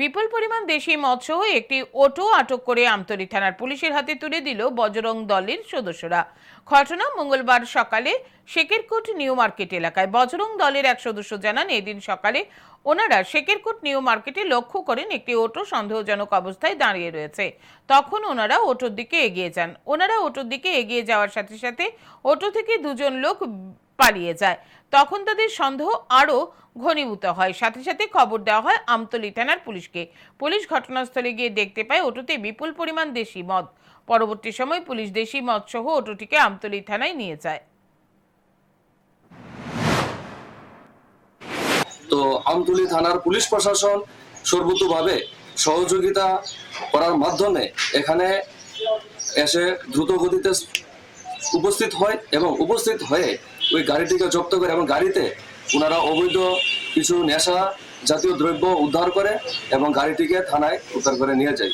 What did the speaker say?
বিপুল পরিমাণ দেশি মদ সহ একটি অটো আটক করে আমতলী থানার পুলিশের হাতে তুলে দিল বজরং দলের সদস্যরা। ঘটনা মঙ্গলবার সকালে শেকেরকোট নিউ মার্কেট এলাকায়। বজরং দলের এক সদস্য জানান, এদিন সকালে ওনারা শেকেরকোট নিউ মার্কেটে লক্ষ্য করেন একটি অটো সন্দেহজনক অবস্থায় দাঁড়িয়ে রয়েছে। তখন ওনারা অটোর দিকে এগিয়ে যান। ওনারা অটোর দিকে এগিয়ে যাওয়ার সাথে সাথে অটো থেকে দুজন লোক পালিয়ে যায়। তখন তাদের সন্দেহ আরও ঘনীভূত হয়। সাথে সাথে খবর দেওয়া হয়, আমতলী থানার পুলিশকে। পুলিশ ঘটনাস্থলে গিয়ে দেখতে পায়, অটোতে বিপুল পরিমাণ দেশি মদ। পরবর্তী সময় পুলিশ দেশি মদ সহ অটোটিকে আমতলী থানায় নিয়ে যায়। তো আমতলি থানার পুলিশ প্রশাসন সর্বতোভাবে সহযোগিতা করার মাধ্যমে এখানে এসে দ্রুত গতিতে উপস্থিত হয় এবং উপস্থিত হয়ে ওই গাড়িটিকে জব্দ করে এবং গাড়িতে ওনারা অবৈধ কিছু নেশা জাতীয় দ্রব্য উদ্ধার করে এবং গাড়িটিকে থানায় উদ্ধার করে নিয়ে যায়।